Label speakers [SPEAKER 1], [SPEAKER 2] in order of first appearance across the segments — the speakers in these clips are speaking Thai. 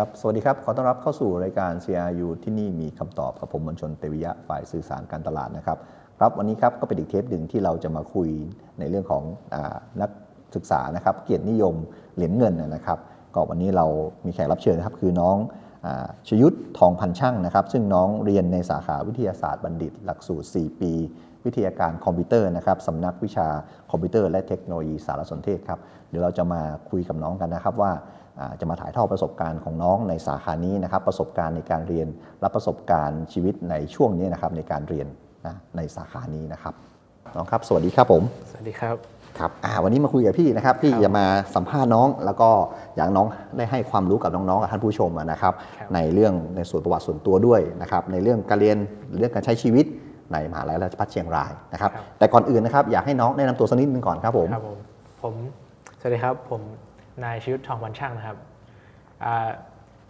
[SPEAKER 1] ครับ สวัสดีครับ ขอต้อนรับเข้าสู่รายการ CRU ที่นี่มีคำตอบกับผมมนชนเตวิยะ ฝ่ายสื่อสารการตลาดนะครับ ครับ วันนี้ครับก็เป็นอีกเทปหนึ่งที่เราจะมาคุยในเรื่องของอนักศึกษานะครับ เกียรตินิยมเหรียญเงินนะครับ ก็วันนี้เรามีแขกรับเชิญครับคือน้องอชยุทธทองพันช่างนะครับ ซึ่งน้องเรียนในสาขาวิทยาศาสตร์บัณฑิต หลักสูตร 4 ปีวิทยาการคอมพิวเตอร์นะครับสำนักวิชาคอมพิวเตอร์และเทคโนโลยีสารสนเทศครับ เดี๋ยวเราจะมาคุยกับน้องกันนะครับว่า จะมาถ่ายทอดประสบการณ์ของน้องในสาขานี้นะครับ ประสบการณ์ในการเรียนและประสบการณ์ชีวิตในช่วงนี้นะครับในการเรียนนะในสาขานี้นะครับน้องครับ สวัสดีครับผม
[SPEAKER 2] สวัสดีครับ
[SPEAKER 1] ครับอ่าวันนี้มาคุยกับพี่นะครับพี่
[SPEAKER 2] ครับ
[SPEAKER 1] จะมาสัมภาษณ์น้อง แล้วก็อยากน้องได้ให้ความรู้กับน้องๆกับท่านผู้ชมอะนะครับ
[SPEAKER 2] ครับ
[SPEAKER 1] ในเรื่องในส่วนประวัติส่วนตัวด้วยนะครับ ในเรื่องการเรียนเรื่องการใช้ชีวิตในมหาลัยราชภัฏเชียงรายนะครับ แต่ก่อนอื่นนะครับอยากให้น้องแนะนำตัวสักนิดนึงก่อนครับผม
[SPEAKER 2] ครับผมผมสวัสดีครับผม นายชีวิตทองวันช่างนะครับอา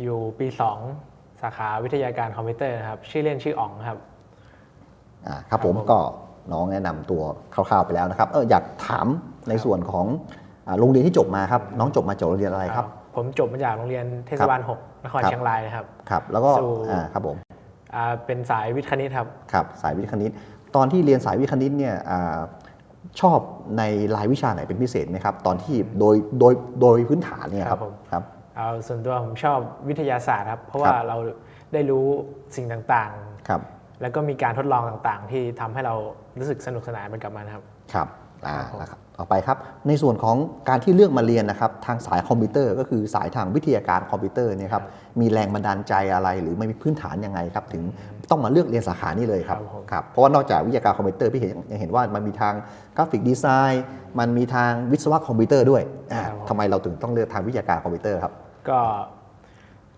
[SPEAKER 2] อยู่ปี 2 สาขาวิทยาการคอมพิวเตอร์นะครับ ชื่อเล่นชื่ออ๋องครับ
[SPEAKER 1] อ่าครับผม
[SPEAKER 2] ครับผม
[SPEAKER 1] ก็น้องแนะนำตัวคร่าวๆไปแล้วนะครับเอออยากถามในส่วนของอ่าโรงเรียนที่จบมาครับ น้องจบมาจากโรงเรียนอะไรครับ
[SPEAKER 2] ผมจบมาจากโรงเรียนเทศบาล 6 นคร
[SPEAKER 1] ครับ
[SPEAKER 2] เชียงรายนะครับ
[SPEAKER 1] ครับ แล้วก็
[SPEAKER 2] สู่
[SPEAKER 1] อ่าครับผม
[SPEAKER 2] อ่าเป็นสายวิทย์คณิตครับ
[SPEAKER 1] ครับ สายวิทย์คณิต ตอนที่เรียนสายวิทย์คณิตเนี่ยอา ชอบในรายวิชาไหนเป็นพิเศษไหมครับ ตอนที่โดยโดยโดยพื้นฐานเนี่ยครับ
[SPEAKER 2] ครับผม
[SPEAKER 1] ครับ
[SPEAKER 2] เอาส่วนตัวผมชอบวิทยาศาสตร์ครับ เพราะ
[SPEAKER 1] ค
[SPEAKER 2] ว่า
[SPEAKER 1] รับ
[SPEAKER 2] เราได้รู้สิ่งต่าง
[SPEAKER 1] ครับ
[SPEAKER 2] ๆแล้วก็มีการทดลองต่างๆ ที่ทำให้เรารู้สึกสนุกสนานไปกับมันครับ
[SPEAKER 1] ครับอ่า
[SPEAKER 2] ครับผม
[SPEAKER 1] นะครับ ต่อไปครับ ในส่วนของการที่เลือกมาเรียนนะครับทางสายคอมพิวเตอร์ ก็คือสายทางวิทยาการคอมพิวเตอร์เนี่ยครับมีแรงบันดาลใจอะไรหรือไม่มีพื้นฐานยังไงครับถึงต้องมาเลือกเรียนสาขานี้เลยครับ
[SPEAKER 2] ครับผม
[SPEAKER 1] ครับเพราะว่านอกจากวิทยาการคอมพิวเตอร์พี่เห็นยังเห็นว่ามันมีทางกราฟิกดีไซน์ มันมีทางวิศวะคอมพิวเตอร์ด้วยอ่า
[SPEAKER 2] ครับผม
[SPEAKER 1] ทำไมเราถึงต้องเลือกทางวิทยาการคอมพิวเตอร์ครับ
[SPEAKER 2] ก็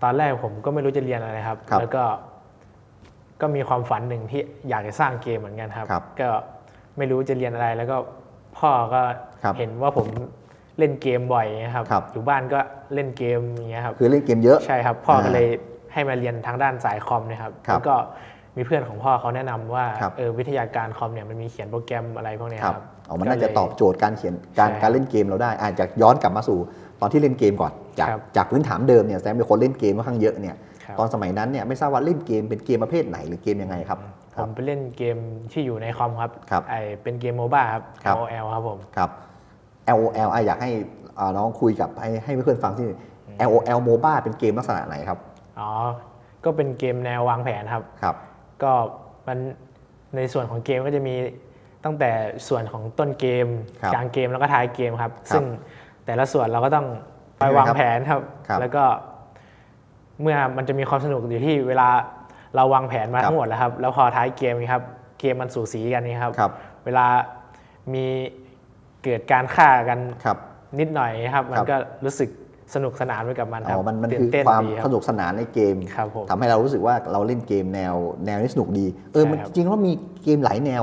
[SPEAKER 2] ตอนแรกผมก็ไม่รู้จะเรียนอะไรครับ
[SPEAKER 1] ครับ
[SPEAKER 2] แล้วก็ก็มีความฝันหนึ่งที่อยากจะสร้างเกมเหมือนกันครับ
[SPEAKER 1] ครับ
[SPEAKER 2] ก็ไม่รู้จะเรียนอะไรแล้วก็ พ่อก็
[SPEAKER 1] ครับ
[SPEAKER 2] เห็นว่าผมเล่นเกมบ่อยนะครับ
[SPEAKER 1] ครับ
[SPEAKER 2] อยู่บ้านก็เล่นเกมอย่างเงี้ยครับ
[SPEAKER 1] คือเล่นเกมเยอะ
[SPEAKER 2] ใช่ครับพ่อก็
[SPEAKER 1] อ่า
[SPEAKER 2] เลยให้มาเรียนทางด้านสายคอมเนะครับ
[SPEAKER 1] ครับ
[SPEAKER 2] แล้วก็มีเพื่อนของพ่อเขาแนะนำว่า
[SPEAKER 1] ครับ
[SPEAKER 2] เออวิทยาการคอมเนี่ยมันมีเขียนโปรแกรมอะไรพวกเนี้ย
[SPEAKER 1] ครับ
[SPEAKER 2] ครับ
[SPEAKER 1] เอามันน่าจะ
[SPEAKER 2] ก็เลย
[SPEAKER 1] ตอบโจทย์การเขียนการ
[SPEAKER 2] ใช่ครับ
[SPEAKER 1] การเล่นเกมเราได้อาจจะย้อนกลับมาสู่ตอนที่เล่นเกมก่อน จาก
[SPEAKER 2] ครับ
[SPEAKER 1] จากพื้นฐานเดิมเนี่ยแซมเป็นคนเล่นเกมค่อนข้างเยอะเนี่ย
[SPEAKER 2] ครับ
[SPEAKER 1] ตอนสมัยนั้นเนี่ยไม่ทราบว่าเล่นเกมเป็นเกมประเภทไหนหรือเกมยังไงครับค
[SPEAKER 2] ผ
[SPEAKER 1] รับ
[SPEAKER 2] มไปเล่นเกมที่อยู่ในคอมครับ
[SPEAKER 1] ครับ
[SPEAKER 2] ไอเป็นเกมโมบ้าครับ
[SPEAKER 1] ครับ
[SPEAKER 2] LOL ครับผม
[SPEAKER 1] ครับ LOL อะอยากให้อ่าน้องคุยกับให้ให้เพื่อนๆฟังที่ LOL MOBA เป็นเกมลักษณะไหนครับ
[SPEAKER 2] อ๋อก็เป็นเกมแนววางแผนครับ
[SPEAKER 1] ครับ
[SPEAKER 2] ก็มันในส่วนของเกมก็จะมีตั้งแต่ส่วนของต้นเกม
[SPEAKER 1] ครับ
[SPEAKER 2] กลางเกมแล้วก็ท้ายเกมครับ
[SPEAKER 1] ครับ
[SPEAKER 2] ซึ่งแต่ละส่วนเราก็ต้องไปวางแผนครับ
[SPEAKER 1] ครับ
[SPEAKER 2] แล้วก็ เมื่อมันจะมีความสนุกอยู่ที่เวลา เราวางแผนมา
[SPEAKER 1] ครับ
[SPEAKER 2] ทั้งหมดแล้วครับ แล้วพอท้ายเกมนี่ครับ เกมมันสูสีกันนี่ครับ
[SPEAKER 1] ครับ
[SPEAKER 2] เวลามีเกิดการฆ่ากัน
[SPEAKER 1] ครับ
[SPEAKER 2] นิดหน่อยครับ มั
[SPEAKER 1] ครั
[SPEAKER 2] น
[SPEAKER 1] บ
[SPEAKER 2] ก็รู้สึกสนุกสนานไปกับมันค
[SPEAKER 1] อ๋
[SPEAKER 2] รับ
[SPEAKER 1] อมันมัน
[SPEAKER 2] ตื่
[SPEAKER 1] คือ
[SPEAKER 2] เต้น
[SPEAKER 1] ความ
[SPEAKER 2] ดีค
[SPEAKER 1] ส
[SPEAKER 2] รับ
[SPEAKER 1] นุกสนานในเกม
[SPEAKER 2] ครับผม
[SPEAKER 1] ทำให้เรารู้สึกว่าเราเล่นเกมแนวแนวนี้สนุกดี เออ
[SPEAKER 2] ใช่
[SPEAKER 1] มัน
[SPEAKER 2] ครับ
[SPEAKER 1] จริงๆแล้วมีเกมหลายแนว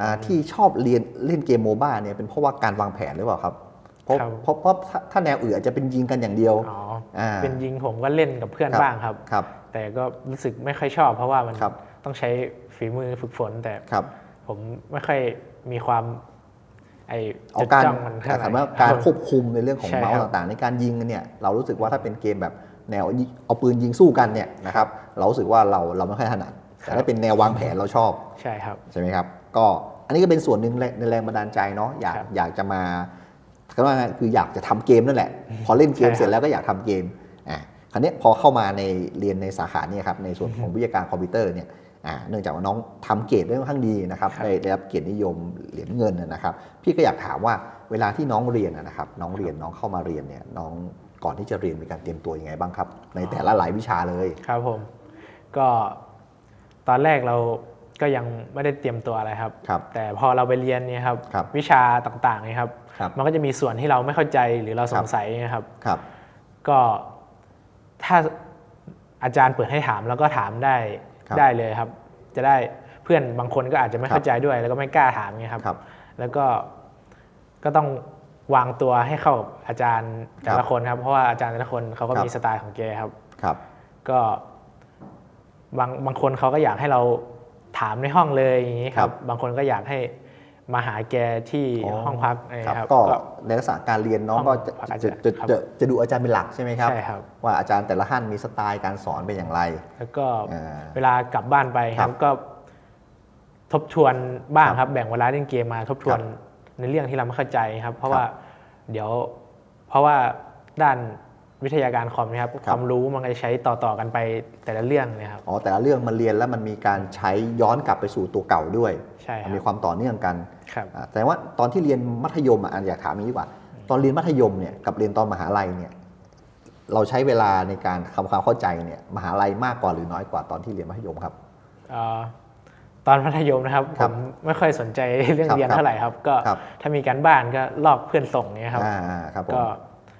[SPEAKER 1] อ่าที่ชอบเรียนเล่นเกมโมบ้าเนี่ยเป็นเพราะว่าการวางแผนหรือเปล่าครับเพราะ
[SPEAKER 2] ครับ
[SPEAKER 1] เพราะเพราะถ้าถ้าแนวอื่นอาจจะเป็นยิงกันอย่างเดียว
[SPEAKER 2] อ๋อ
[SPEAKER 1] อ่า
[SPEAKER 2] เป็นยิงผมก็เล่นกับเพื่อน
[SPEAKER 1] ครับ
[SPEAKER 2] บ้างครับ
[SPEAKER 1] ครับ
[SPEAKER 2] แต่ก็รู้สึกไม่ค่อยชอบ เพราะว่ามัน
[SPEAKER 1] ครับ
[SPEAKER 2] ต้องใช้ฝีมือฝึกฝน แต่
[SPEAKER 1] ครับ
[SPEAKER 2] ผมไม่ค่อยมีความ ไอ้
[SPEAKER 1] เอา
[SPEAKER 2] จด
[SPEAKER 1] การ
[SPEAKER 2] จ้องมันเท่าไห
[SPEAKER 1] ถาม
[SPEAKER 2] ร่
[SPEAKER 1] ว่าการควบคุมในเรื่องของ
[SPEAKER 2] ใช่
[SPEAKER 1] เมาส์
[SPEAKER 2] ครับ
[SPEAKER 1] ต่างๆ ในการยิงเนี่ยเรารู้สึกว่าถ้าเป็นเกมแบบแนวยิงเอาปืนยิงสู้กันเนี่ยนะครับเรารู้สึกว่าเราเราไม่ค่อยถนัดแต่ถ้าเป็นแนววางแผนเราชอบ
[SPEAKER 2] ใช่ครับ
[SPEAKER 1] ใช่ไหมครับ ก็อันนี้ก็เป็นส่วนหนึ่งแรงในแรงบันดาลใจเนาะ อยาก
[SPEAKER 2] ครับ
[SPEAKER 1] อยากจะมาก็ว่าไงคืออยากจะทำเกมนั่นแหละ พอเล่นเกม
[SPEAKER 2] ใช่ครับ
[SPEAKER 1] เสร็จแล้วก็อยากทำเกม อะค ราวเนี้ยพอเข้ามาในเรียนในสาขาเนี่ยครับในส่วนของวิทยาการคอมพิวเตอร์เนี่ยอ่าเนื่องจากว่าน้องทำเกรดได้ค่อนข้างดีนะครับ
[SPEAKER 2] ครับ
[SPEAKER 1] ได้ได้รับเกียรตินิยมเหรียญเงินนะครับ พี่ก็อยากถามว่าเวลาที่น้องเรียนนะนะครับ น้องเรียนน้องเข้ามาเรียนเนี่ยน้องก่อนที่จะเรียนมีการเตรียมตัวยังไงบ้างครับ ในแต่ละหลายวิชาเลย
[SPEAKER 2] ครับผม ก็ตอนแรกเราก็ยังไม่ได้เตรียมตัวอะไรครับ
[SPEAKER 1] ครับ
[SPEAKER 2] แต่พอเราไปเรียนเนี่ยครับ
[SPEAKER 1] ครับ
[SPEAKER 2] วิชาต่างๆเนี่ยครับ
[SPEAKER 1] ครับ
[SPEAKER 2] มันก็จะมีส่วนที่เราไม่เข้าใจหรือเราสงสัยนะครับ
[SPEAKER 1] ครับ
[SPEAKER 2] ก็ ถ้าอาจารย์เปิดให้ถามแล้วก็ถามได้
[SPEAKER 1] ครับ
[SPEAKER 2] ได้เลยครับ จะได้เพื่อนบางคนก็อาจจะไม่
[SPEAKER 1] ครับ
[SPEAKER 2] เข้าใจด้วย แล้วก็ไม่กล้าถามเงี้ยครับ
[SPEAKER 1] ครับ
[SPEAKER 2] แล้วก็ก็ต้องวางตัวให้เข้ากับอาจารย์แต่
[SPEAKER 1] ครั
[SPEAKER 2] ละ
[SPEAKER 1] บ
[SPEAKER 2] คนครับ เพราะว่าอาจารย์แต่ละคนเขาก็
[SPEAKER 1] ครับ
[SPEAKER 2] มีสไตล์ของแกครับ
[SPEAKER 1] ครับ
[SPEAKER 2] ก็บางบางคนเขาก็อยากให้เราถามในห้องเลยอย่างนี้ค
[SPEAKER 1] ครั
[SPEAKER 2] รับ บ บางคนก็อยากให้ มาหาแกที่ห้องพักนะ
[SPEAKER 1] ค
[SPEAKER 2] ค
[SPEAKER 1] รั
[SPEAKER 2] รั
[SPEAKER 1] บบก็
[SPEAKER 2] ก็
[SPEAKER 1] ในลักษณะการเรียนน้อง
[SPEAKER 2] ห้อง
[SPEAKER 1] ก็จะ
[SPEAKER 2] พักอาจ
[SPEAKER 1] จะ
[SPEAKER 2] จะ
[SPEAKER 1] จะ
[SPEAKER 2] ครับ
[SPEAKER 1] จะจะดูอาจารย์เป็นหลักใช่ไหมครับ
[SPEAKER 2] ใช่ครับ
[SPEAKER 1] ว่าอาจารย์แต่ละท่านมีสไตล์การสอนเป็นอย่างไร
[SPEAKER 2] แล้วก็
[SPEAKER 1] อ่า
[SPEAKER 2] เวลากลับบ้านไปค
[SPEAKER 1] ครั
[SPEAKER 2] รับบก็ทบทวนบ้าง
[SPEAKER 1] ครับ
[SPEAKER 2] ครับ แบ่งเวลาเล่นเกมมาทบทวน
[SPEAKER 1] ครับ
[SPEAKER 2] ในเรื่องที่เราไม่เข้าใจครับ เพราะ
[SPEAKER 1] ครับ
[SPEAKER 2] ว่าเดี๋ยวเพราะว่าด้าน วิทยาการคอมนะครับ
[SPEAKER 1] ครับ
[SPEAKER 2] ความรู้มันก็จะใช้ต่อๆกันไปแต่ละเรื่องเนะครับ
[SPEAKER 1] อ๋อแต่ละเรื่องมันเรียนแล้วมันมีการใช้ย้อนกลับไปสู่ตัวเก่าด้วย
[SPEAKER 2] ใช่ค
[SPEAKER 1] มันมี
[SPEAKER 2] รับ
[SPEAKER 1] ความต่อเนื่องกัน
[SPEAKER 2] ครับ
[SPEAKER 1] อ่าแต่ว่าตอนที่เรียนมัธยมอะอันอยากถามอย่างนี้ดีกว่า ตอนเรียนมัธยมเนี่ยกับเรียนตอนมหาลัยเนี่ยเราใช้เวลาในการทำความเข้าใจเนี่ยมหาลัยมากกว่าหรือน้อยกว่าตอนที่เรียนมัธยมครับ
[SPEAKER 2] เอ่อตอนมัธยมนะครับ
[SPEAKER 1] ค
[SPEAKER 2] ผ
[SPEAKER 1] รับ
[SPEAKER 2] มไม่ค่อยสนใจเรื่อง
[SPEAKER 1] ครับ
[SPEAKER 2] เรียน
[SPEAKER 1] ครับ
[SPEAKER 2] เท่าไหร่ครับ ก็
[SPEAKER 1] ครับ
[SPEAKER 2] ถ้ามีการบ้านก็ลอกเพื่อนส่งเนี่ยครับ
[SPEAKER 1] อ่าอ่าครับผม
[SPEAKER 2] ก็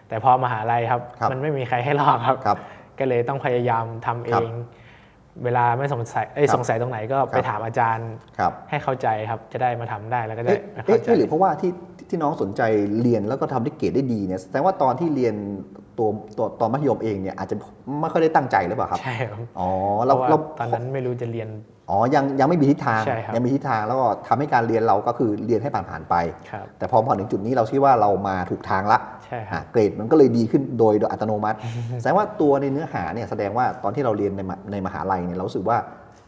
[SPEAKER 2] แต่พอมหาลัยครับ
[SPEAKER 1] ครับ
[SPEAKER 2] มันไม่มีใครให้ลอกครับ
[SPEAKER 1] ครับ
[SPEAKER 2] ก็เลยต้องพยายามทำเอ
[SPEAKER 1] ครับ
[SPEAKER 2] ง เวลาไม่สงสัยเอ้ย
[SPEAKER 1] ครับ
[SPEAKER 2] สงสัยตรงไหนก็ไป
[SPEAKER 1] ครับ
[SPEAKER 2] ถามอาจารย์
[SPEAKER 1] ครับ
[SPEAKER 2] ให้เข้าใจครับ จะได้มาทำได้แล้วก็ได้
[SPEAKER 1] เอ๊ะ
[SPEAKER 2] มา
[SPEAKER 1] เอ๊ะ
[SPEAKER 2] เข้าใจ
[SPEAKER 1] เอ๊ะหรือเพราะว่าที่ที่น้องสนใจเรียนแล้วก็ทำได้เกรดได้ดีเนี่ยแสดงว่าตอนที่เรียนตัวตัวตอนมัธยมเองเนี่ยอาจจะไม่ค่อยได้ตั้งใจหรือเปล่าครับ
[SPEAKER 2] ใช่ครับ
[SPEAKER 1] อ๋อ
[SPEAKER 2] เพ
[SPEAKER 1] เรา
[SPEAKER 2] ราะว่า
[SPEAKER 1] เรา
[SPEAKER 2] ตอนนั้นไม่รู้จะเรียน
[SPEAKER 1] อ๋อ ยังยังไม่มีทิศทาง
[SPEAKER 2] ใช่ครับ
[SPEAKER 1] ยังมีทิศทางแล้วก็ทำให้การเรียนเราก็คือเรียนให้ผ่านผ่านๆไป
[SPEAKER 2] ครับ
[SPEAKER 1] แต่พอพอถึงจุดนี้เราคิดว่าเรามาถูกทางละ
[SPEAKER 2] ใช่ครั
[SPEAKER 1] อะ
[SPEAKER 2] บ
[SPEAKER 1] เกรดมันก็เลยดีขึ้นโดยโดยอัตโนมัติ แสดงว่าตัวในเนื้อหาเนี่ยแสดงว่าตอนที่เราเรียนในมหในมหาลัยเนี่ยเรารู้สึกว่า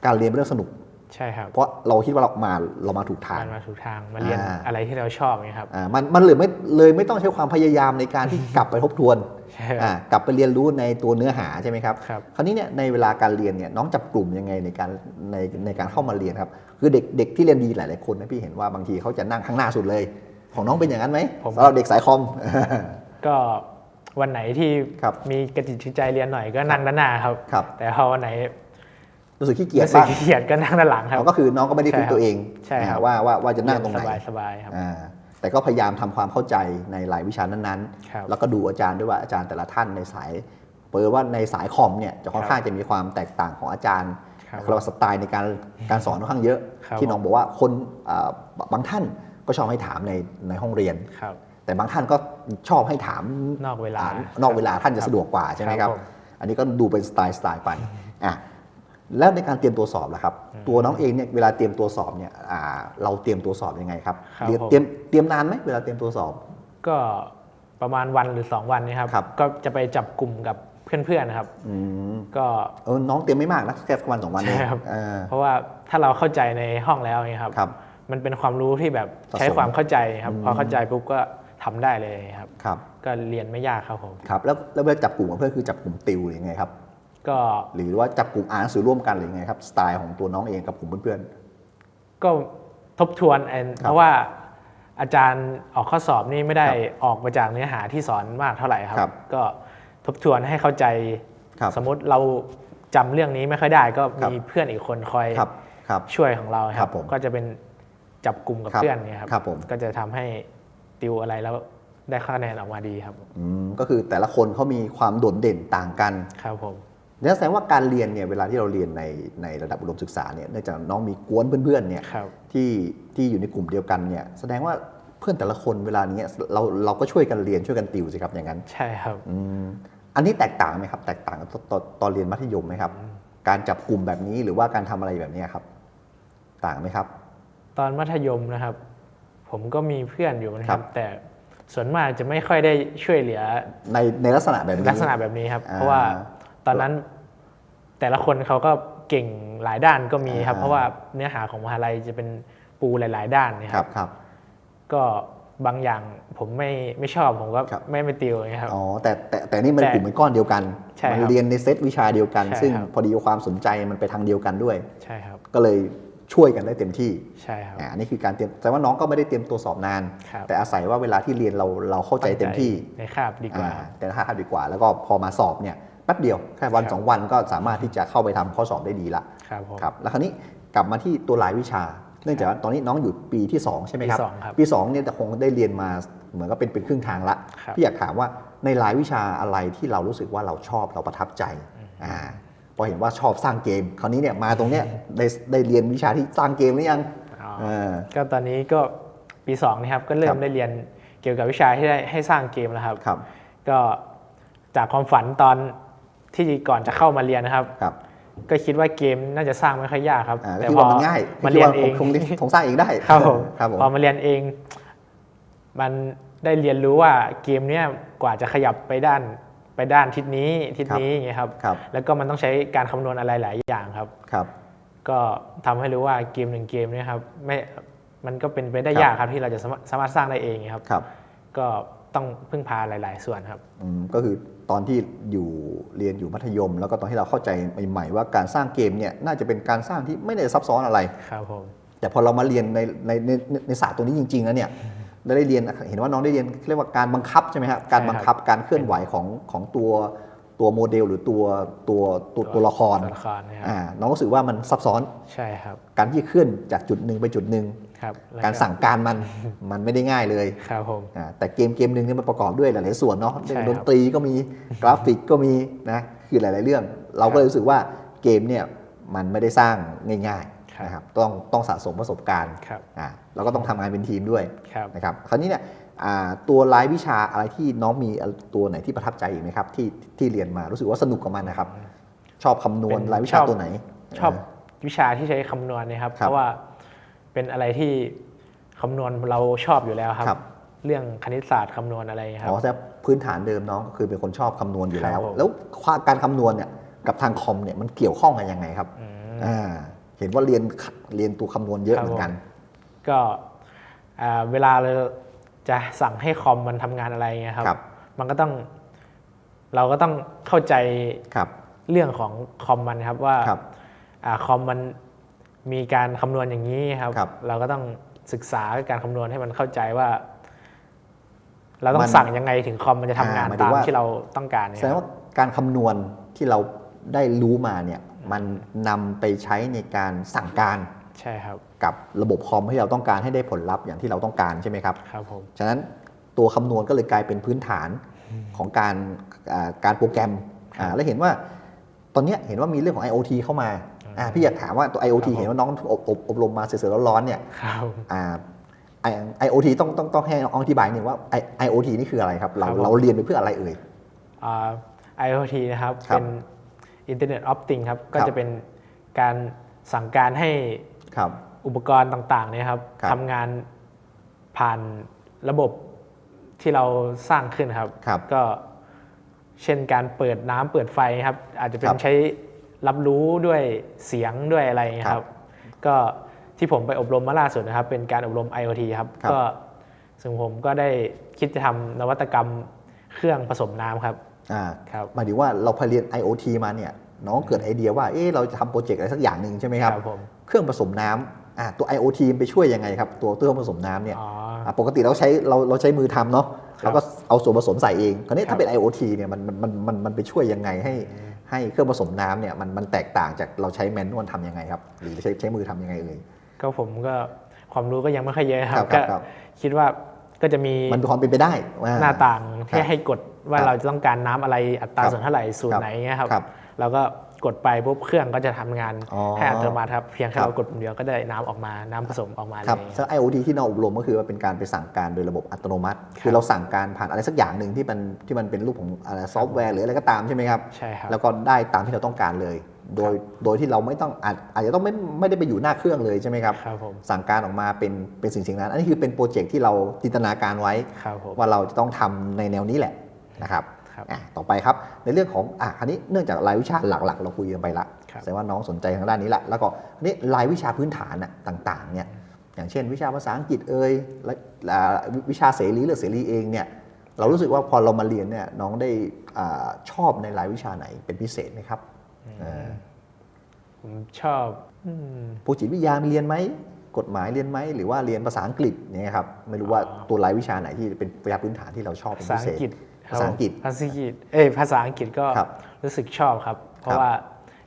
[SPEAKER 1] การเรียนเป็นเรื่องสนุก
[SPEAKER 2] ใช่ครับ
[SPEAKER 1] เพราะเราคิดว่าเรามาเรามาถูกทาง
[SPEAKER 2] มันมาถูกทางมาเรียน
[SPEAKER 1] อ่า
[SPEAKER 2] อะไรที่เราชอบเนี่ยครับ
[SPEAKER 1] อ่ามันมันเลยไม่เลยไม่ต้องใช้ความพยายามในการที่กลับไปทบทวน
[SPEAKER 2] ใช่ครับ
[SPEAKER 1] อ่ากลับไปเรียนรู้ในตัวเนื้อหาใช่ไหมครับ
[SPEAKER 2] ครับ
[SPEAKER 1] คราวนี้เนี่ยในเวลาการเรียนเนี่ยน้องจับกลุ่มยังไงในการในในการเข้ามาเรียนครับคือเด็กเด็กที่เรียนดีหลายๆคนนะพี่เห็นว่าบางทีเขาจะนั่งข้างหน้าสุดเลย ของน้องเป็นอย่างนั้นไหม
[SPEAKER 2] ผม
[SPEAKER 1] สำหรับเด็กสายคอม
[SPEAKER 2] ก็วันไหนที่
[SPEAKER 1] ครับ
[SPEAKER 2] มีกระจิตกระใจเรียนหน่อยก็นั่งด้านหน้าครับ
[SPEAKER 1] ครับ
[SPEAKER 2] แต่พอวันไหน
[SPEAKER 1] รู้สึกขี้เกียจ
[SPEAKER 2] รู้สึก
[SPEAKER 1] บ้าง
[SPEAKER 2] ขี้เกียจก็นั่งด้านหลังครับ
[SPEAKER 1] อ๋อก็คือน้องก็ไม่ได้
[SPEAKER 2] ใช่
[SPEAKER 1] คุย
[SPEAKER 2] ครับ
[SPEAKER 1] ตัวเอง
[SPEAKER 2] ใช่ครับ
[SPEAKER 1] อ่าว่าว่าว่าจะนั่งตรงไหน
[SPEAKER 2] สบายสบายๆครับ
[SPEAKER 1] อ่าแต่ก็พยายามทำความเข้าใจในรายวิชานั้น
[SPEAKER 2] ครับ
[SPEAKER 1] ๆแล้วก็ดูอาจารย์ด้วยว่าอาจารย์แต่ละท่านในสายเปิดว่าในสายคอมเนี่ยจะค่อนข้างจะมีความแตกต่างของอาจารย์
[SPEAKER 2] ครับ
[SPEAKER 1] เราสไตล์ในการการสอนค่อนข้างเยอะ
[SPEAKER 2] ครับ
[SPEAKER 1] ที่น้องบอกว่าคนอ่าบางท่านก็ชอบให้ถามในในห้องเรียน
[SPEAKER 2] ครับ
[SPEAKER 1] แต่บางท่านก็ชอบให้ถาม
[SPEAKER 2] นอกเวลา
[SPEAKER 1] นอกเวลาท่าน
[SPEAKER 2] ครั
[SPEAKER 1] จะ
[SPEAKER 2] บ
[SPEAKER 1] สะดวกกว่าใช่ไหม
[SPEAKER 2] ค
[SPEAKER 1] ค
[SPEAKER 2] รั
[SPEAKER 1] รั
[SPEAKER 2] บบผม
[SPEAKER 1] อันนี้ก็ดูเป็นสไตล์สไตล์ไปอะ แล้วในการเตรียมตัวสอบล่ะครับ ตัวน้องเองเนี่ยเวลาเตรียมตัวสอบเนี่ยอ่าเราเตรียมตัวสอบยังไงครับ
[SPEAKER 2] ครับ
[SPEAKER 1] เรียน
[SPEAKER 2] ผม
[SPEAKER 1] เตรียมเตรียมนานไหมเวลาเตรียมตัวสอบ
[SPEAKER 2] ก็ประมาณวันหรือ 2 วันนี้ครับ
[SPEAKER 1] ครับ
[SPEAKER 2] ก็จะไปจับกลุ่มกับเพื่อนๆนะครับ
[SPEAKER 1] อืม
[SPEAKER 2] ก็
[SPEAKER 1] เออน้องเตรียมไม่มากนะแค่ประมาณสองวันเอง
[SPEAKER 2] ใช่ครับ
[SPEAKER 1] เออ
[SPEAKER 2] เพราะว่าถ้าเราเข้าใจในห้องแล้วเนี่ยครับ
[SPEAKER 1] ครับ
[SPEAKER 2] มันเป็นความรู้ที่แบบ
[SPEAKER 1] สะสม
[SPEAKER 2] ใช้ความเข้าใจครับ
[SPEAKER 1] อืม
[SPEAKER 2] พอเข้าใจปุ๊บก็ทำได้เลยครับ
[SPEAKER 1] ครับ
[SPEAKER 2] ก็เรียนไม่ยากครับผม
[SPEAKER 1] ครับแล้วแล้วเวลาจับกลุ่มกับเพื่อนคือจับกลุ่มติวหรือยังไงครับ
[SPEAKER 2] ก็
[SPEAKER 1] หรือว่าจับกลุ่มอ่านหนังสือร่วมกันหรือยังไงครับสไตล์ของตัวน้องเองกับกลุ่มเพื่อน
[SPEAKER 2] ก็ทบทวนแอน
[SPEAKER 1] ครับ
[SPEAKER 2] เพราะว่าอาจารย์ออกข้อสอบนี่ไม่ได้
[SPEAKER 1] ครับ
[SPEAKER 2] ออกมาจากเนื้อหาที่สอนมากเท่าไหร่ครับ
[SPEAKER 1] ครับ
[SPEAKER 2] ก็ทบทวนให้เข้าใจ
[SPEAKER 1] ครับ
[SPEAKER 2] สมมติเราจำเรื่องนี้ไม่ค่อยได้ ก็
[SPEAKER 1] ครับ
[SPEAKER 2] มีเพื่อนอีกคนคอย
[SPEAKER 1] ๆครับครับ
[SPEAKER 2] ช่วยของเราค
[SPEAKER 1] ครั
[SPEAKER 2] รั
[SPEAKER 1] บบผม
[SPEAKER 2] ก็จะเป็นจับกลุ่มกับ
[SPEAKER 1] ครับ
[SPEAKER 2] เพื่อนเนี่ยครับ
[SPEAKER 1] ครับผม
[SPEAKER 2] ก็จะทำให้ติวอะไรแล้วได้คะแนนออกมาดีครับ
[SPEAKER 1] อืมก็คือแต่ละคนเขามีความโดดเด่นต่างกัน
[SPEAKER 2] ครับผม
[SPEAKER 1] นั่นแสดงว่าการเรียนเนี่ยเวลาที่เราเรียนในในระดับอุดมศึกษาเนี่ยเนื่องจากน้องมีกวนเพื่อนๆเนี่ย
[SPEAKER 2] ครับ
[SPEAKER 1] ที่ที่อยู่ในกลุ่มเดียวกันเนี่ยแสดงว่าเพื่อนแต่ละคนเวลานี้เราเราก็ช่วยกันเรียนช่วยกันติวสิครับอย่างนั้น
[SPEAKER 2] ใช่ครับ
[SPEAKER 1] อืมอันนี้แตกต่างไหมครับ แตกต่างกับตอนตอนตอนเรียนมัธยมไหมครับ การจับกลุ่มแบบนี้หรือว่าการทำอะไรแบบนี้ครับ ต่างไหมครับ
[SPEAKER 2] ตอนมัธยมนะครับ ผมก็มีเพื่อนอยู่นะค
[SPEAKER 1] ครั
[SPEAKER 2] รับ
[SPEAKER 1] บ
[SPEAKER 2] แต่ส่วนมากจะไม่ค่อยได้ช่วยเหลือ
[SPEAKER 1] ในในลักษณะแบบนี้
[SPEAKER 2] ลักษณะแบบนี้ครับ
[SPEAKER 1] อ่า
[SPEAKER 2] เพราะว่า ตอนนั้นแต่ละคนเขาก็เก่งหลายด้านก็มีครับ
[SPEAKER 1] อ่า
[SPEAKER 2] เพราะว่าเนื้อหาของมหาลัยจะเป็นปูหลาย ๆ ด้านเนย
[SPEAKER 1] ค
[SPEAKER 2] ค
[SPEAKER 1] รั
[SPEAKER 2] รั
[SPEAKER 1] บบครับ
[SPEAKER 2] ก็บางอย่างผมไม่ไม่ชอบผมก็
[SPEAKER 1] ครับ
[SPEAKER 2] ไม่ไปติวนะครับ
[SPEAKER 1] อ๋อแต่แต่แต่นี่มัน
[SPEAKER 2] แต่
[SPEAKER 1] กลุ่มเป็นก้อนเดียวกัน
[SPEAKER 2] ใช่
[SPEAKER 1] มั
[SPEAKER 2] ครับ
[SPEAKER 1] เรียนในเซตวิชาเดียวกัน
[SPEAKER 2] ใช่
[SPEAKER 1] ซึ่ง
[SPEAKER 2] ครับ
[SPEAKER 1] พอดีความสนใจมันไปทางเดียวกันด้วย
[SPEAKER 2] ใช่ครับ
[SPEAKER 1] ก็เลยช่วยกันได้เต็มที่
[SPEAKER 2] ใช่ครับ
[SPEAKER 1] อ่าอันนี่คือการเตรียมแต่ว่าน้องก็ไม่ได้เตรียมตัวสอบนาน
[SPEAKER 2] ครับ
[SPEAKER 1] แต่อาศัยว่าเวลาที่เรียนเราเราเข้าใจเต็มที่
[SPEAKER 2] ในคาบดีกว่า
[SPEAKER 1] อ่าแต่ถ้าคาบดีกว่า แล้วก็พอมาสอบเนี่ย แป๊บเดียวแค่วัน
[SPEAKER 2] ครับ
[SPEAKER 1] สองวันก็สามารถที่จะเข้าไปทำข้อสอบได้ดีละ
[SPEAKER 2] ครับผม
[SPEAKER 1] ครับแล้วคราวนี้กลับมาที่ตัวรายวิชา เนื่องจากว่าตอนนี้น้องอยู่ปีที่ 2 ใช่ไหมครับ
[SPEAKER 2] ปีสองครับ
[SPEAKER 1] ปี2เนี่ยแต่คงได้เรียนมาเหมือนกับเป็นเป็นครึ่งทางละ
[SPEAKER 2] ครับ
[SPEAKER 1] พี่อยากถามว่าในรายวิชาอะไรที่เรารู้สึกว่าเราชอบเราประทับใจอ่าพอเห็นว่าชอบสร้างเกม คราวนี้เนี่ยมาตรงเนี้ยได้ได้เรียนวิชาที่สร้างเกมหรือยัง
[SPEAKER 2] อ๋อ
[SPEAKER 1] เออ
[SPEAKER 2] ก็ตอนนี้ก็ปีสองนี่ครับก็เริ่
[SPEAKER 1] ครั
[SPEAKER 2] ม
[SPEAKER 1] บ
[SPEAKER 2] ได้เรียนเกี่ยวกับวิชาที่ได้ให้สร้างเกมแล้วครับ
[SPEAKER 1] ครับ
[SPEAKER 2] ก็จากความฝันตอน ที่ก่อนจะเข้ามาเรียนนะครับ
[SPEAKER 1] ครับ
[SPEAKER 2] ก็คิดว่าเกมน่าจะสร้างไม่ค่อยยากครับ
[SPEAKER 1] อ่าก็
[SPEAKER 2] แต่
[SPEAKER 1] คิด
[SPEAKER 2] พอ
[SPEAKER 1] ว่ามันง่าย
[SPEAKER 2] มา
[SPEAKER 1] คิด
[SPEAKER 2] เรียน
[SPEAKER 1] ว่า
[SPEAKER 2] เอง
[SPEAKER 1] คงคงสร้างเองได้
[SPEAKER 2] ครับผม
[SPEAKER 1] ครับผม
[SPEAKER 2] พอมาเรียนเอง มันได้เรียนรู้ว่าเกมเนี้ยกว่าจะขยับไปด้านไปด้านทิศนี้ทิศนี้อย่างเงี้ยครับ
[SPEAKER 1] ครับ
[SPEAKER 2] แล้วก็มันต้องใช้การคำนวณอะไรหลายอย่างครับ
[SPEAKER 1] ครับ
[SPEAKER 2] ก็ทำให้รู้ว่าเกมหนึ่งเกมเนี่ยครับไม่มันก็เป็นไปได้
[SPEAKER 1] ครับ
[SPEAKER 2] ยากครับที่เราจะสามารถสามารถสร้างได้เองครับ
[SPEAKER 1] ครับ
[SPEAKER 2] ก็ต้องพึ่งพาหลาย ๆ ส่วนครับ
[SPEAKER 1] อืมก็คือ ตอนที่อยู่เรียนอยู่มัธยม แล้วก็ตอนที่เราเข้าใจใหม่ๆว่าการสร้างเกมเนี่ยน่าจะเป็นการสร้างที่ไม่ได้ซับซ้อนอะไร
[SPEAKER 2] ครับผม
[SPEAKER 1] แต่พอเรามาเรียนในในในในในศาสตร์ตรงนี้จริงๆแล้วเนี่ยเราได้เรียนเห็นว่าน้องได้เรียนเรียกว่าการบังคับใช่ไหมครับการบังคับการเคลื่อนไหวของของตัวตัวโมเดลหรือตัวตัวตัวตัวละคร
[SPEAKER 2] ตัวละครนะครับ
[SPEAKER 1] อ่าน้องรู้สึกว่ามันซับซ้อน
[SPEAKER 2] ใช่ครับ
[SPEAKER 1] การที่เคลื่อนจากจุดหนึ่งไปจุดหนึ่ง
[SPEAKER 2] ครับแล้ว
[SPEAKER 1] การสั่งการมันมันไม่ได้ง่ายเลย
[SPEAKER 2] ครับผม
[SPEAKER 1] อ่าแต่เกมเกมหนึ่งเนี่ยมันประกอบด้วยหลาย ๆ ส่วนเนาะ
[SPEAKER 2] ใช่
[SPEAKER 1] เรื่อง
[SPEAKER 2] ครับ
[SPEAKER 1] ดนตรีก็มีกราฟิกก็มีนะคือหลาย ๆ เรื่อง เราก็เลยรู้สึกว่าเกมเนี่ยมันไม่ได้สร้างง่าย
[SPEAKER 2] ครับ
[SPEAKER 1] ๆนะครับต้องต้องสะสมประสบการณ์
[SPEAKER 2] ครับ
[SPEAKER 1] อ่าแล้วก็ต้องทำงานเป็นทีมด้วย
[SPEAKER 2] ครับ
[SPEAKER 1] นะครับคราวนี้เนี่ยอ่าตัวรายวิชาอะไรที่น้องมีตัวไหนที่ประทับใจอีกไหมครับที่ที่เรียนมารู้สึกว่าสนุกกับมันนะครับ ชอบคำนวณ
[SPEAKER 2] เป็น
[SPEAKER 1] รายวิชา
[SPEAKER 2] ชอบ
[SPEAKER 1] ตัวไหน
[SPEAKER 2] ชอบวิชาที่ใช้คำนวณนะครับ
[SPEAKER 1] ครับ
[SPEAKER 2] เพราะว่า เป็นอะไรที่คำนวณเราชอบอยู่แล้วครับ
[SPEAKER 1] ครับ
[SPEAKER 2] เรื่องคณิตศาสตร์คำนวณอะไรครั
[SPEAKER 1] อ๋
[SPEAKER 2] บ
[SPEAKER 1] อแต่พื้นฐานเดิมน้องก็คือเป็นคนชอบคำนวณอยู่แล้ว
[SPEAKER 2] ครับผม
[SPEAKER 1] แล้วความการคำนวณเนี่ยกับทางคอมเนี่ยมันเกี่ยวข้องกันยังไงครับ
[SPEAKER 2] อืม
[SPEAKER 1] อ่าเห็นว่าเรียนเรียนตัวคำนวณเยอะ
[SPEAKER 2] ครับ
[SPEAKER 1] เหมือนกัน
[SPEAKER 2] ก็อ่าเวลาเราจะสั่งให้คอมมันทำงานอะไรเงี้ยครับ
[SPEAKER 1] ครับ
[SPEAKER 2] มันก็ต้องเราก็ต้องเข้าใจ
[SPEAKER 1] ครับ
[SPEAKER 2] เรื่องของคอมมันครับว่า
[SPEAKER 1] ครับ
[SPEAKER 2] อ่าคอมมัน มีการคำนวณอย่างนี้ครับ
[SPEAKER 1] ครับ
[SPEAKER 2] เราก็ต้องศึกษาการคำนวณให้มันเข้าใจว่า เราต้อ
[SPEAKER 1] มั
[SPEAKER 2] ง
[SPEAKER 1] น
[SPEAKER 2] สั่งยังไงถึงคอมมันจะทำงาน
[SPEAKER 1] อ่าหมายถึง
[SPEAKER 2] ตาม
[SPEAKER 1] ว่า
[SPEAKER 2] ที่เราต้องการเนี่ย
[SPEAKER 1] แสดงว่าการคำนวณที่เราได้รู้มาเนี่ยมันนำไปใช้ในการสั่งการ
[SPEAKER 2] ใช่ครับ
[SPEAKER 1] กับระบบคอมที่เราต้องการให้ได้ผลลัพธ์อย่างที่เราต้องการใช่ไหมครับ
[SPEAKER 2] ครับผม
[SPEAKER 1] ฉะนั้นตัวคำนวณก็เลยกลายเป็นพื้นฐานของการอ่าการโปรแกรมอ่าและเห็นว่าตอนเนี้ยเห็นว่ามีเรื่องของ IoT เข้ามา อ่าพี่อยากถามว่าตัว IoT
[SPEAKER 2] ครับผม
[SPEAKER 1] เห็นว่าน้องอบอบอบรมมาเสือๆร้อนๆเนี่ย
[SPEAKER 2] ครับ
[SPEAKER 1] อ่า I- IoT ต้องต้องต้องให้น้องอธิบายหนึ่งว่า I- IoT นี่คืออะไรครับ เรา
[SPEAKER 2] ครับผม
[SPEAKER 1] เราเรียนไปเพื่ออะไรเอ่ย
[SPEAKER 2] อ่า IoT นะครับ
[SPEAKER 1] ครับ
[SPEAKER 2] เป็น Internet of Things ครับ ก็
[SPEAKER 1] ครับ
[SPEAKER 2] จะเป็นการสั่งการให้
[SPEAKER 1] ครับ
[SPEAKER 2] อุปกรณ์ต่างๆเนี่ยครับ
[SPEAKER 1] ครับ
[SPEAKER 2] ทำงานผ่านระบบที่เราสร้างขึ้นครับ
[SPEAKER 1] ครับ
[SPEAKER 2] ก็เช่นการเปิดน้ำเปิดไฟครับ อาจจะเป็
[SPEAKER 1] ครั
[SPEAKER 2] น
[SPEAKER 1] บ
[SPEAKER 2] ใช้ รับรู้ด้วยเสียงด้วยอะไรอย่างเงี้ย
[SPEAKER 1] ค
[SPEAKER 2] ค
[SPEAKER 1] รั
[SPEAKER 2] รับบก็ที่ผมไปอบรมมาล่าสุดนะครับ เป็นการอบรม IoT ครับ
[SPEAKER 1] ครับ
[SPEAKER 2] ก็ซึ่งผมก็ได้คิดจะทำนวัตกรรมเครื่องผสมน้ำครับ
[SPEAKER 1] อ่า
[SPEAKER 2] ครับ
[SPEAKER 1] หมายถึงว่าเราพอเรียน IoT มาเนี่ยน้องเกิดไอเดียว่าเอ๊ะเราจะทำโปรเจกต์อะไรสักอย่างหนึ่งใช่ไหมครับ
[SPEAKER 2] ครับผม
[SPEAKER 1] เครื่องผสมน้ำอ่าตัว IoT มันไปช่วยยังไงครับตัวเครื่องผสมน้ำเนี่ย
[SPEAKER 2] อ๋อ
[SPEAKER 1] อะปกติเราใช้เราเราใช้มือทำเนาะ
[SPEAKER 2] ครับ
[SPEAKER 1] เราก็เอาส่วนผสมใส่เองคราวนี้
[SPEAKER 2] ครับ
[SPEAKER 1] ถ้าเป็น IoT เนี่ยมันมันมันมันมันไปช่วยยังไงให้ ให้เครื่องผสมน้ำเนี่ยมันมันแตกต่างจากเราใช้แมนนวลทำยังไงครับ หรือใช้ใช้มือทำยังไงเอ่ย
[SPEAKER 2] ก็ผมก็ความรู้ก็ยังไม่ค่อยเยอะค
[SPEAKER 1] ครั
[SPEAKER 2] รั
[SPEAKER 1] บบครับ
[SPEAKER 2] ก็
[SPEAKER 1] ครับ
[SPEAKER 2] คิดว่าก็จะมี
[SPEAKER 1] มันมีความเป็นไปได้ว่
[SPEAKER 2] หน้าต่าง
[SPEAKER 1] ครั
[SPEAKER 2] ให้
[SPEAKER 1] บ
[SPEAKER 2] ให้กดว่า
[SPEAKER 1] ครับ
[SPEAKER 2] เราจะต้องการน้ำอะไรอัตรา
[SPEAKER 1] ครับ
[SPEAKER 2] ส่วนเท่าไหร่สูต
[SPEAKER 1] ครั
[SPEAKER 2] ร
[SPEAKER 1] บ
[SPEAKER 2] ไหนเงี้ยครับ
[SPEAKER 1] ครับ
[SPEAKER 2] เราก็ กดไปปุ๊บเครื่องก็จะทำงาน
[SPEAKER 1] อ๋อ
[SPEAKER 2] ให้อัตโนมัติครับเพียงแค่
[SPEAKER 1] ครับ
[SPEAKER 2] เรากดปุ่มเดียวก็ได้น้ำออกมาน้ำผสมออกมาเล
[SPEAKER 1] ครับ
[SPEAKER 2] ย
[SPEAKER 1] ซึ่ง IoT ที่น้องอบรมก็คือว่าเป็นการไปสั่งการโดยระบบอัตโนมัติ
[SPEAKER 2] ครับ
[SPEAKER 1] คือเราสั่งการผ่านอะไรสักอย่างหนึ่งที่มันที่มันเป็นรูปของอะไรซอฟต์แวร์หรืออะไรก็ตามใช่ไหมครับ
[SPEAKER 2] ใช่ครับ
[SPEAKER 1] แล้วก็ได้ตามที่เราต้องการเลย โดยโดยที่เราไม่ต้องอาจอาจจะต้องไม่ไม่ได้ไปอยู่หน้าเครื่องเลยใช่ไหมครับ
[SPEAKER 2] ครับผม
[SPEAKER 1] สั่งการออกมาเป็นเป็นสิ่งสิ่งนั้น อันนี้คือเป็นโปรเจกต์ที่เราจินตนาการไว้
[SPEAKER 2] ครับผม
[SPEAKER 1] ว่าเราจะต้องทำในแนวนี้แหละนะครับ
[SPEAKER 2] ครับ
[SPEAKER 1] อะต่อไปครับในเรื่องของอะอันนี้เนื่องจากรายวิชาหลักๆ เราคุยกันไปละ
[SPEAKER 2] ครับ
[SPEAKER 1] แสดงว่าน้องสนใจทางด้านนี้แหละแล้วก็อันนี้รายวิชาพื้นฐานน่ะต่างๆเนี่ยอย่างเช่น วิชาภาษาอังกฤษเอ่ยและอ่าวิชาเสรีหรือเสรีเองเนี่ยเรารู้สึกว่าพอเรามาเรียนเนี่ยน้องได้อาชอบในรายวิชาไหนเป็นพิเศษไหมครับเออ
[SPEAKER 2] ผมชอบอืม
[SPEAKER 1] พวกจิตวิทยามีเรียนไหมกฎหมายเรียนไหมหรือว่าเรียนภาษาอังกฤษเนี่ยครับไม่รู้ว่า
[SPEAKER 2] อ๋อ
[SPEAKER 1] ตัวรายวิชาไหนที่เป็นวิชาพื้นฐานที่เราชอบเป็น
[SPEAKER 2] ภาษา
[SPEAKER 1] พิเศ
[SPEAKER 2] อัง
[SPEAKER 1] ษ
[SPEAKER 2] กฤษครับ
[SPEAKER 1] ภาษาอังกฤษ
[SPEAKER 2] ภาษาอังกฤษเอ้ยภาษาอังกฤษก็
[SPEAKER 1] ครับ
[SPEAKER 2] รู้สึกชอบครับ เพ
[SPEAKER 1] ครั
[SPEAKER 2] ราะ
[SPEAKER 1] บ
[SPEAKER 2] ว่า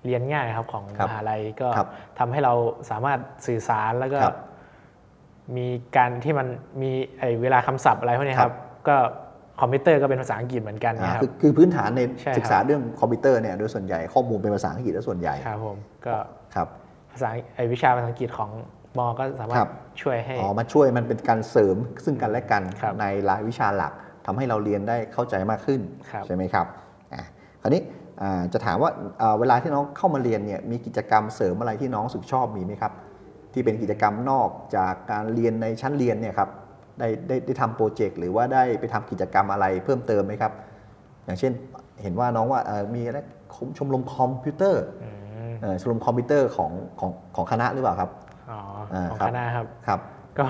[SPEAKER 2] เรียนง่ายครับของ
[SPEAKER 1] ครับ
[SPEAKER 2] มหาลัยก็
[SPEAKER 1] ครับ
[SPEAKER 2] ทำให้เราสามารถสื่อสารแล้วก็
[SPEAKER 1] ครับ
[SPEAKER 2] มีการที่มันมีไอ้เวลาคำศัพท์อะไรพวกเนี้ย
[SPEAKER 1] ค
[SPEAKER 2] ค
[SPEAKER 1] รั
[SPEAKER 2] รับบก็คอมพิวเตอร์ก็เป็นภาษาอังกฤษเหมือนกัน
[SPEAKER 1] อ่า
[SPEAKER 2] นะครับ
[SPEAKER 1] คือคือพื้นฐานใน
[SPEAKER 2] ใช่ครับ
[SPEAKER 1] ศึกษาเรื่องคอมพิวเตอร์เนี่ยโดยส่วนใหญ่ข้อมูลเป็นภาษาอังกฤษและส่วนใหญ่
[SPEAKER 2] ครับผมก็
[SPEAKER 1] ครับ
[SPEAKER 2] ภาษาไอ้วิชาภาษาอังกฤษของมอก็สามาร
[SPEAKER 1] ค
[SPEAKER 2] ถ
[SPEAKER 1] รับ
[SPEAKER 2] ช่วยให้
[SPEAKER 1] อ๋อมาช่วยมันเป็นการเสริมซึ่งกันและกัน
[SPEAKER 2] ครับ
[SPEAKER 1] ในรายวิชาหลัก ทำให้เราเรียนได้เข้าใจมากขึ้น
[SPEAKER 2] ครับ
[SPEAKER 1] ใช่ไหมครับอะคราวนี้อ่าจะถามว่าอ่าเวลาที่น้องเข้ามาเรียนเนี่ยมีกิจกรรมเสริมอะไรที่น้องรู้สึกชอบมีไหมครับที่เป็นกิจกรรมนอกจากการเรียนในชั้นเรียนเนี่ยครับได้ได้ได้ทำโปรเจกต์หรือว่าได้ไปทำกิจกรรมอะไรเพิ่มเติมไหมครับ อย่างเช่นเห็นว่าน้องว่าเอ่อมีอะไรชมรมคอมพิวเตอร์
[SPEAKER 2] อืม
[SPEAKER 1] เอ่อชมรมคอมพิวเตอร์ของของของคณะหรือเปล่าครับ
[SPEAKER 2] อ๋อ
[SPEAKER 1] อ่า
[SPEAKER 2] ของ
[SPEAKER 1] ครับ
[SPEAKER 2] คณะครับ
[SPEAKER 1] ครับ
[SPEAKER 2] ก็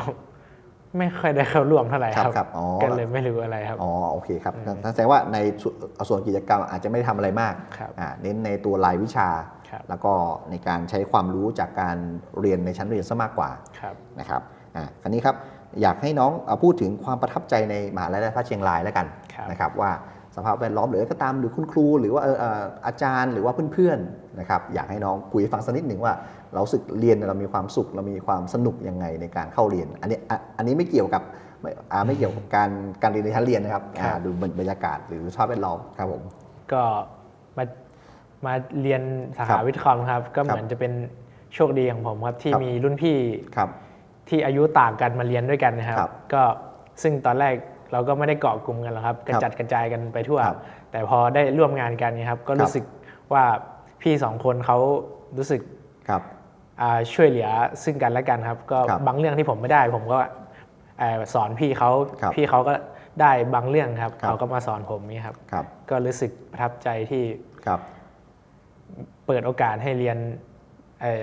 [SPEAKER 2] ไม่ค่อยได้เข้าร่วมเท่าไหร่
[SPEAKER 1] ครับ
[SPEAKER 2] ครับ
[SPEAKER 1] ครับอ๋อ
[SPEAKER 2] ก็เลยไม่รู้อะไรครับ
[SPEAKER 1] อ๋อโอเคครับนั่นแสดงว่าในส่วนส่วนกิจกรรมอาจจะไม่ได้ทำอะไรมาก
[SPEAKER 2] ครับ
[SPEAKER 1] อ่าเน้นในตัวรายวิชา
[SPEAKER 2] ครับ
[SPEAKER 1] แล้วก็ในการใช้ความรู้จากการเรียนในชั้นเรียนซะมากกว่า
[SPEAKER 2] ครับ
[SPEAKER 1] นะครับอ่าคราวนี้ครับอยากให้น้องเอาพูดถึงความประทับใจในมหาลัยราชภัฏเชียงรายแล้วกัน
[SPEAKER 2] ครับ
[SPEAKER 1] นะครับว่า สภาพแวดล้อมหรืออะไรก็ตามหรือคุณครูหรือว่าเอ่อเอ่ออาจารย์หรือว่าเพื่อนๆนะครับอยากให้น้องคุยให้ฟังสักนิดหนึ่งว่า เรารู้สึกเรียนเรามีความสุขเรามีความสนุกยังไงในการเข้าเรียน อันนี้อะอันนี้ไม่เกี่ยวกับไม่อ่าไม่เกี่ยวกับการการเรียนในชั้นเรียนนะครับอ่าดูบรรยากาศหรือสภาพแวดล้อมครับผม
[SPEAKER 2] ก็มามาเรียนสา
[SPEAKER 1] ครั
[SPEAKER 2] ขา
[SPEAKER 1] บ
[SPEAKER 2] วิทย์คอมครับก็เหมือนจะเป็นโชคดีของผมครับที่
[SPEAKER 1] ครับ
[SPEAKER 2] มีรุ่นพี่
[SPEAKER 1] ครับ
[SPEAKER 2] ที่อายุต่างกันมาเรียนด้วยกันนะครับ
[SPEAKER 1] ครับ
[SPEAKER 2] ก็ซึ่งตอนแรก เราก็ไม่ได้เกาะกลุ่มกันหรอกครับกระจัดกระจายกันไปทั่ว
[SPEAKER 1] ครับ
[SPEAKER 2] แต่พอได้ร่วมงานกันเนะครับ ก็
[SPEAKER 1] ครั
[SPEAKER 2] รู้
[SPEAKER 1] บ
[SPEAKER 2] สึกว่าพี่สองคนเขารู้สึก
[SPEAKER 1] ครับ
[SPEAKER 2] อ่าช่วยเหลือซึ่งกันและกันครับ ก็
[SPEAKER 1] ครับ
[SPEAKER 2] บางเรื่องที่ผมไม่ได้ ผมก็เอ่อสอนพี่เขา
[SPEAKER 1] ครับ
[SPEAKER 2] พี่เขาก็ได้บางเรื่องครับ
[SPEAKER 1] ครับ
[SPEAKER 2] เขาก็มาสอนผมนี่ครับ
[SPEAKER 1] ครับ
[SPEAKER 2] ก็รู้สึกประทับใจที่
[SPEAKER 1] ครับ
[SPEAKER 2] เปิดโอกาสให้เรียนเอ่อ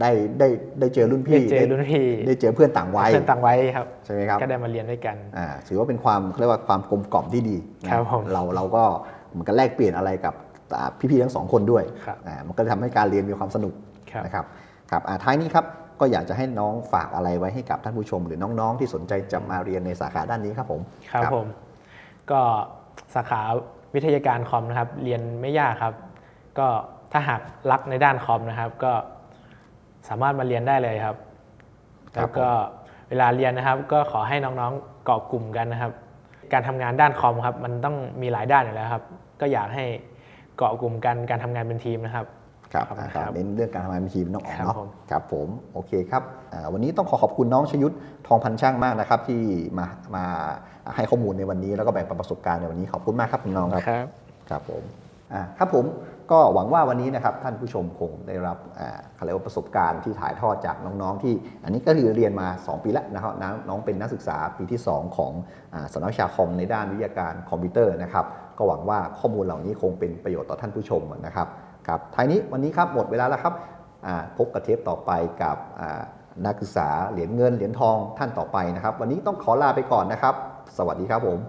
[SPEAKER 1] ได้ได้ได้เจอรุ่น
[SPEAKER 2] ได้
[SPEAKER 1] พี่
[SPEAKER 2] เจอรุ่นพี่
[SPEAKER 1] ได้เจอเพื่อนต่างวัย
[SPEAKER 2] เพื่อนต่างไว้ครับ
[SPEAKER 1] ใช่ไหมครับ
[SPEAKER 2] ก็ได้มาเรียนด้วยกัน
[SPEAKER 1] อ่าถือว่าเป็นความเขาเรียกว่าความกลมกล่อมที่ดีนะครับ
[SPEAKER 2] ผม
[SPEAKER 1] เราเราก็เหมือนกันแลกเปลี่ยนอะไรกับอ่าพี่ๆทั้งสองคนด้วย
[SPEAKER 2] ครับ
[SPEAKER 1] อ่ามันก็จะทำให้การเรียนมีความสนุก
[SPEAKER 2] ครับ
[SPEAKER 1] นะครับครับอ่าท้ายนี้ครับก็อยากจะให้น้องฝากอะไรไว้ให้กับท่านผู้ชม หรือน้องๆ ที่สนใจจะมาเรียนในสาขาด้านนี้ครับผม
[SPEAKER 2] ครับผม ก็สาขาวิทยาการคอมนะครับ เรียนไม่ยากครับ ก็ถ้าหากรักในด้านคอมนะครับ ก็ สามารถมาเรียนได้เลยครับ
[SPEAKER 1] ครับ
[SPEAKER 2] แล้วก็เวลาเรียนนะครับ ก็ขอให้น้องๆเกาะกลุ่มกันนะครับ การทำงานด้านคอมครับ มันต้องมีหลายด้านอยู่แล้วครับ ก็อยากให้เกาะกลุ่มกันการทำงานเป็นทีมนะครับ
[SPEAKER 1] ครับ
[SPEAKER 2] ขอบคุณ
[SPEAKER 1] อ่า
[SPEAKER 2] ครับ
[SPEAKER 1] เน้นเรื่องการทำงานเป็นทีมน้องอ๋อง
[SPEAKER 2] ครับ
[SPEAKER 1] เนาะ
[SPEAKER 2] ผม
[SPEAKER 1] ครับผมโอเคครับอ่าวันนี้ต้องขอขอบคุณน้องชยุทธทองพันช่างมากนะครับ ที่มามาให้ข้อมูลในวันนี้แล้วก็แบ่งปันประสบการณ์ในวันนี้ขอบคุณมากครับคุณน้องครับ
[SPEAKER 2] ครับ
[SPEAKER 1] ครับผมอ่าครับผม ก็หวังว่าวันนี้นะครับท่านผู้ชมคงได้รับเขาเรียกว่าประสบการณ์ที่ถ่ายทอดจากน้องๆ ที่อันนี้ก็คือเรียนมา 2 ปีแล้วนะครับน้องเป็นนักศึกษาปีที่ 2 ของอสำนักชาคอมในด้านวิทยาการคอมพิวเตอร์นะครับก็หวังว่าข้อมูลเหล่านี้คงเป็นประโยชน์ต่อท่านผู้ชมนะครับครับท้ายนี้วันนี้ครับหมดเวลาแล้วครับพบกับเทปต่อไปกับนักศึกษาเหรียญเงินเหรียญทองท่านต่อไปนะครับ วันนี้ต้องขอลาไปก่อนนะครับ สวัสดีครับผม